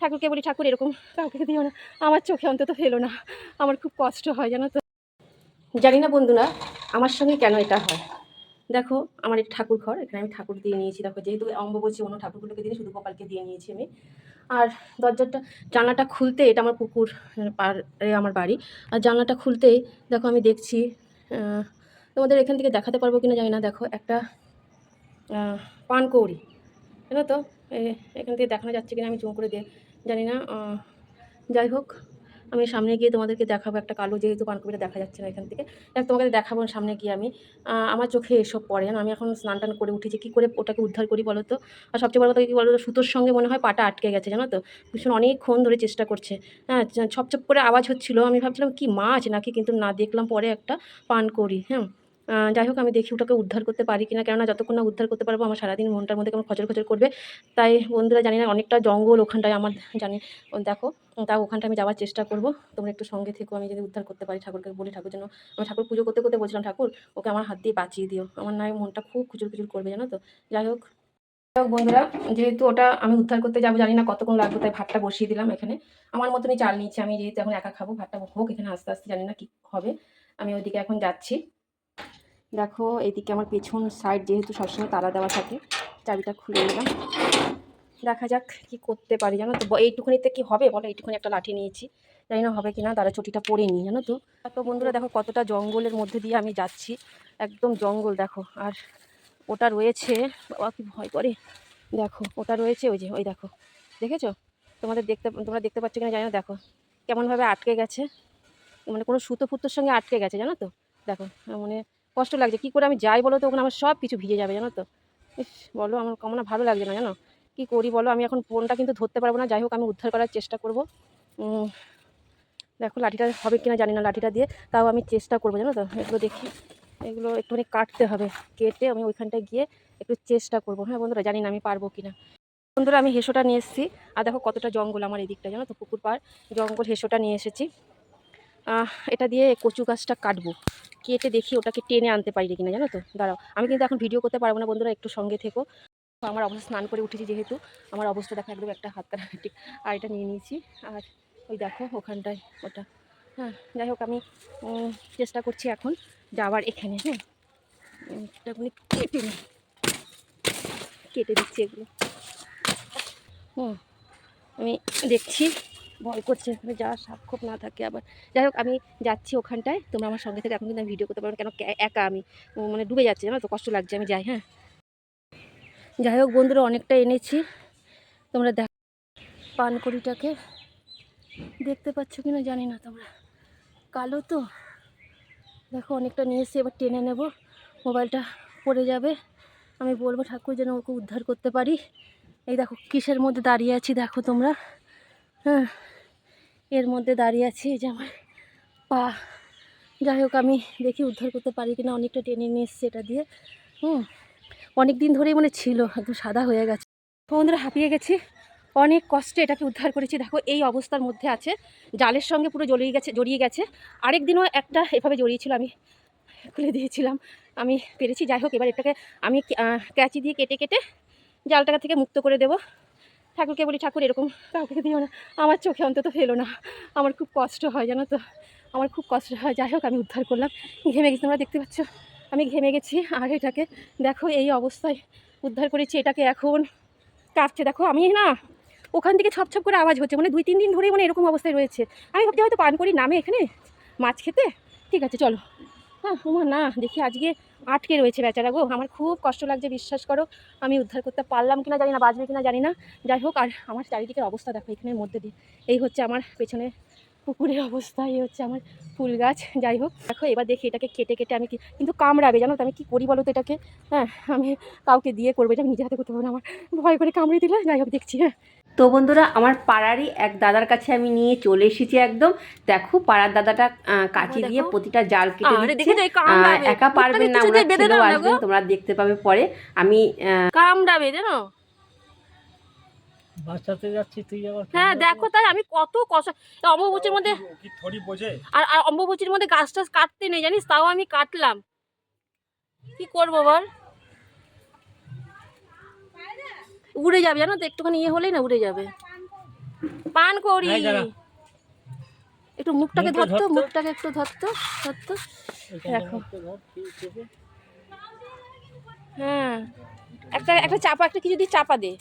ঠাকুরকে বলি, ঠাকুর, এরকম কাউকে দিও না। আমার চোখে অন্তত ফেলো না। আমার খুব কষ্ট হয়, জানো তো। জানি না বন্ধুরা, আমার সঙ্গে কেন এটা হয়। দেখো, আমার এটা ঠাকুর ঘর, এখানে আমি ঠাকুর দিয়ে নিয়েছি। দেখো, যেহেতু অম্বুবচী অন্য ঠাকুরগুলোকে দিয়ে শুধু গোপালকে দিয়ে নিয়েছি আমি। আর দরজাটা, জানলাটা খুলতে, এটা আমার পুকুর পাড়ে আমার বাড়ি। আর জানলাটা খুলতেই দেখো, আমি দেখছি তোমাদের এখান থেকে দেখাতে পারব কিনা জানি না। দেখো, একটা পানকৌড়ি। জানো তো? এখান থেকে দেখানো যাচ্ছে কিনা আমি জুম করে দিয়ে জানি না যাই হোক, আমি সামনে গিয়ে তোমাদেরকে দেখাবো একটা কালো, যেহেতু পানকবিটা দেখা যাচ্ছে না এখান থেকে। তোমাকে দেখাবো সামনে গিয়ে আমি। আমার চোখে এসব পড়ে, জানো, আমি এখন স্নান টান করে উঠেছি, কী করে ওটাকে উদ্ধার করি বলো তো? আর সবচেয়ে বড় কথা কী বলো তো, সুতোর সঙ্গে মনে হয় পাটা আটকে গেছে, জানো তো? ভীষণ অনেকক্ষণ ধরে চেষ্টা করছে। হ্যাঁ চ- ছপ ছপ করে আওয়াজ হচ্ছিল, আমি ভাবছিলাম, কি মাছ, নাকি? কিন্তু না দেখলাম পরে একটা পান করি হ্যাঁ। যাই হোক, আমি দেখি ওটাকে উদ্ধার করতে পারি কিনা। কেননা যতক্ষণ না উদ্ধার করতে পারব, আমার সারাদিন মনটার মধ্যে কেমন খচর খচর করবে। তাই বন্ধুরা জানি না, অনেকটা জঙ্গল ওখানটায় আমার জানি। দেখো, তা ওখানটা আমি যাওয়ার চেষ্টা করব। তোমরা একটু সঙ্গে থেকো, আমি যদি উদ্ধার করতে পারি ঠাকুরকে বলি ঠাকুর যেন। আমি ঠাকুর পুজো করতে করতে বলছিলাম, ঠাকুর, ওকে আমার হাত দিয়ে বাঁচিয়ে দিও। আমার নয় মনটা খুব খুচুর খুচুর করবে, জানো তো। যাই হোক বন্ধুরা, যেহেতু ওটা আমি উদ্ধার করতে যাব, জানি না কতক্ষণ লাগবে, তাই ভাতটা বসিয়ে দিলাম এখানে। আমার মতনই চাল নিচ্ছি আমি যেহেতু এখন একা খাব, ভাতটা হোক এখানে আস্তে আস্তে, জানি না কি হবে। আমি ওইদিকে এখন যাচ্ছি। দেখো, এদিকে আমার পেছন সাইড যেহেতু সবসময় তালা দেওয়া থাকে, চাবিটা খুলে নিলাম। দেখা যাক কি করতে পারি, জানো তো? এইটুখানিতে কি হবে? বলো এইটুকুনি একটা লাঠি নিয়েছি। জানি না হবে কি না তারা চটিটা পরে নিই, জানো তো? তো বন্ধুরা, দেখো কতটা জঙ্গলের মধ্যে দিয়ে আমি যাচ্ছি। একদম জঙ্গল, দেখো। আর ওটা রয়েছে, বাবা, কি ভয় করে। দেখো, ওটা রয়েছে, ওই যে, ওই দেখো। দেখেছ? তোমাদের দেখতে, তোমরা দেখতে পাচ্ছ কিনা, জানি না, দেখো। কেমনভাবে আটকে গেছে? মানে কোনো সুতো ফুতোর সঙ্গে আটকে গেছে, জানো তো? দেখো মানে কষ্ট লাগছে। কী করে আমি যাই বলো তো? ওখানে আমার সব কিছু ভিজে যাবে, জানো তো? ইস, বলো, আমার কেমন ভালো লাগছে না, জানো? কী করি বলো? আমি এখন ফোনটা কিন্তু ধরতে পারব না। যাই হোক, আমি উদ্ধার করার চেষ্টা করব। দেখো, লাঠিটা হবে কিনা জানি না লাঠিটা দিয়ে। তাও আমি চেষ্টা করব, জানো তো? এগুলো দেখি। এগুলো একটুখানি কাটতে হবে। কেটে আমি ওইখানটায় গিয়ে একটু চেষ্টা করব। হ্যাঁ বন্ধুরা, জানি না আমি পারব কিনা। বন্ধুরা, আমি হেসোটা নিয়ে এসেছি। আর দেখো, কতটা জঙ্গল আমার এদিকটা জানো তো? পুকুর পাড়। জঙ্গল হেসোটা নিয়ে এসেছি। এটা দিয়ে কচু গাছটা কাটবো। কেটে দেখি ওটাকে টেনে আনতে পারি কিনা, জানো তো? দাঁড়াও, আমি কিন্তু এখন ভিডিও করতে পারব না, বন্ধুরা, একটু সঙ্গে থেকো। আমার অবস্থা স্নান করে উঠেছি যেহেতু, আমার অবস্থা দেখো একদম একটা হাত কাটাকাটি আর এটা নিয়ে নিয়েছি, আর ওই দেখো ওখানটায় ওটা। হ্যাঁ যাই হোক, আমি চেষ্টা করছি এখন যাওয়ার এখানে হ্যাঁ? কেটে নিই। কেটে দিচ্ছি এগুলো। হুম, আমি দেখছি ভয় করছে যা সাক্ষর না থাকে আবার। যাই হোক, আমি যাচ্ছি ওখানটায়। তোমরা আমার সঙ্গে থেকে এখন কিন্তু আমি ভিডিও করতে পারব কেন একা আমি? মানে ডুবে যাচ্ছে, জানো তো? কষ্ট লাগছে, আমি যাই হ্যাঁ। যাই হোক, বন্ধুরা, অনেকটা এনেছি। তোমরা দেখ পানকড়িটাকে দেখতে পাচ্ছ কি না জানি না তোমরা। কালো তো? দেখো, অনেকটা নিয়ে এসে এবার টেনে নেব। মোবাইলটা পড়ে যাবে। আমি বলব ঠাকুর যেন ওকে উদ্ধার করতে পারি। এই দেখো, কিসের মধ্যে দাঁড়িয়ে আছি, দেখো তোমরা। হ্যাঁ এর মধ্যে দাঁড়িয়ে আছি যে আমার পা। যাই হোক, আমি দেখি উদ্ধার করতে পারি কিনা, অনেকটা টেনে নিয়ে এসছে এটা দিয়ে। হুম অনেক দিন ধরেই মানে ছিল, একদম সাদা হয়ে গেছে। বন্ধুরা, হাঁপিয়ে গেছি। অনেক কষ্টে এটাকে উদ্ধার করেছি। দেখো, এই অবস্থার মধ্যে আছে। জালের সঙ্গে পুরো জড়িয়ে গেছে জড়িয়ে গেছে। আরেক দিনও একটা এভাবে জড়িয়েছিল, আমি খুলে দিয়েছিলাম। আমি পেরেছি। যাই হোক, এবার এটাকে আমি ক্যাচি দিয়ে কেটে কেটে জালটাকে থেকে মুক্ত করে দেবো। ঠাকুরকে বলি, ঠাকুর, এরকম কাউকে দিও না। আমার চোখে অন্তত ফেলো না। আমার খুব কষ্ট হয়, জানো তো? আমার খুব কষ্ট হয়। যাই হোক, আমি উদ্ধার করলাম। ঘেমে গেছি, তোমরা দেখতে পাচ্ছ? আমি ঘেমে গেছি। আর এটাকে, দেখো, এই অবস্থায় উদ্ধার করেছি। এটাকে এখন কাঁপছে দেখো, আমি না, ওখান থেকে ছপ ছপ করে আওয়াজ হচ্ছে। মানে দুই, তিন দিন ধরেই মানে এরকম অবস্থায় রয়েছে। আমি ভাবছি হয়তো পান করি নামে এখানে মাছ খেতে। ঠিক আছে, চলো। হ্যাঁ তোমার না, দেখি আজকে আটকে রয়েছে বেচারা গো। আমার খুব কষ্ট লাগছে, বিশ্বাস করো, আমি উদ্ধার করতে পারলাম কিনা জানি না, বাঁচবে কিনা জানি না। যাই হোক, আর আমার চারিদিকের অবস্থা দেখো এখানের মধ্যে দিয়ে। এই হচ্ছে আমার পেছনে পুকুরের অবস্থা, এই হচ্ছে আমার ফুল গাছ। যাই হোক, দেখো, এবার দেখি এটাকে কেটে কেটে আমি কিন্তু কামড়াবে, জানো তো, আমি কী করি বলো তো এটাকে? হ্যাঁ আমি কাউকে দিয়ে করব, এটা আমি নিজে হাতে করতে পারব না, আমার ভয় করে কামড়ে দিলে। যাই হোক, দেখছি হ্যাঁ। তো বন্ধুরা আমার পাড়ারই এক দাদার কাছে আমি নিয়ে চলে এসেছি একদম। দেখো পাড়ার দাদাটা কাঁচি দিয়ে প্রতিটা জাল কেটে দিচ্ছে দেখে তো এই আহ, কামড়াবে। একা পারবেন না ছেলেও আসবেন তোমরা দেখতে পাবে পরে। আমি কামড়াবে জানো বাঁচাতে যাচ্ছি তুই আবার হ্যাঁ দেখো তাই আমি কত কষ্ট এই অম্বুবচির মধ্যে থরি বোঝে। আর আর অম্বুবচির মধ্যে গাছ টাছ কাটতে নেই জানিস? তাও আমি কাটলাম। কি করব বল? উড়ে যাবে জানো তো? একটুখানি ইয়ে হলেই না উড়ে যাবে। পান করি। একটু মুখটাকে ধরতো। মুখটাকে একটু ধরতো ধরতো। দেখো। হ্যাঁ একটা একটা চাপা একটা কিছু দিয়ে চাপা দে।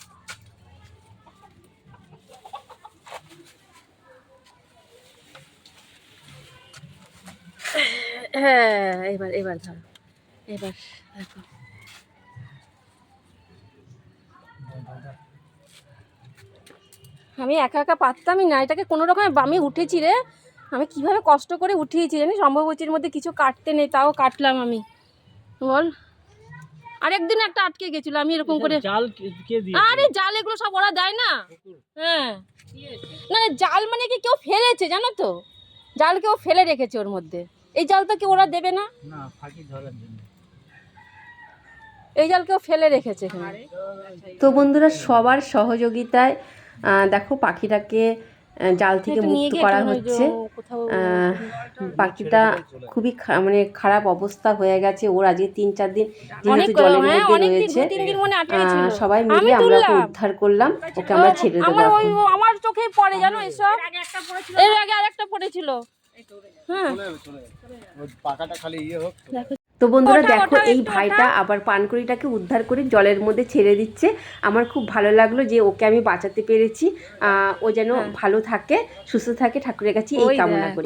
হ্যাঁ এবার এবার ধরো। এবার দেখো। আমি একা একা পারতামই না। এটাকে কোনো রকমে বামে উঠেছি রে। আমি কীভাবে কষ্ট করে উঠিয়েছি জানিস? সম্ভবচির মধ্যে কিছু কাটতে নেই তাও কাটলাম আমি। বল। আরেকদিন একটা আটকে গেছিল আমি এরকম করে জাল কে- কে দিয়ে আরে জাল এগুলো সব ওরা দেয় না। হ্যাঁ। না না, জাল মানে কি কেউ ফেলেছে জানো তো? জাল কেউ ফেলে রেখেছে ওর মধ্যে। এই জাল তো কেউ ওরা দেবে না। না ফাঁকি ধরার জন্য। এই জাল কেউ ফেলে রেখেছে তো বন্ধুরা সবার সহযোগিতায় দেখো পাখিটাকে জাল থেকে মুক্ত করা হচ্ছে। পাখিটা খুবই খা- মানে খারাপ অবস্থা হয়ে গেছে। ওর আজকে তিন চার দিন অনেক যেহেতু জলের হ্যাঁ মধ্যে রয়েছে তিন দিন মনে আটকে আহ, ছিল সবাই মিলে আমরা ওকে উদ্ধার করলাম ওকে আমরা ছেড়ে দেবো আমার ওই আমার চোখেই পড়ে জানো এসব? এর আগে আরেকটা পড়েছিল। হ্যাঁ। ওই পাকাটা খালি ইয়ে হোক। তো বন্ধুরা দেখো এই ভাইটা আবার পানকুড়িটাকে উদ্ধার করে জলের মধ্যে ছেড়ে দিচ্ছে। আমার খুব ভালো লাগল যে ওকে আমি বাঁচাতে পেরেছি। ও যেন ভালো থাকে সুস্থ থাকে ঠাকুরের কাছে এই হ্যাঁ। কামনা করি।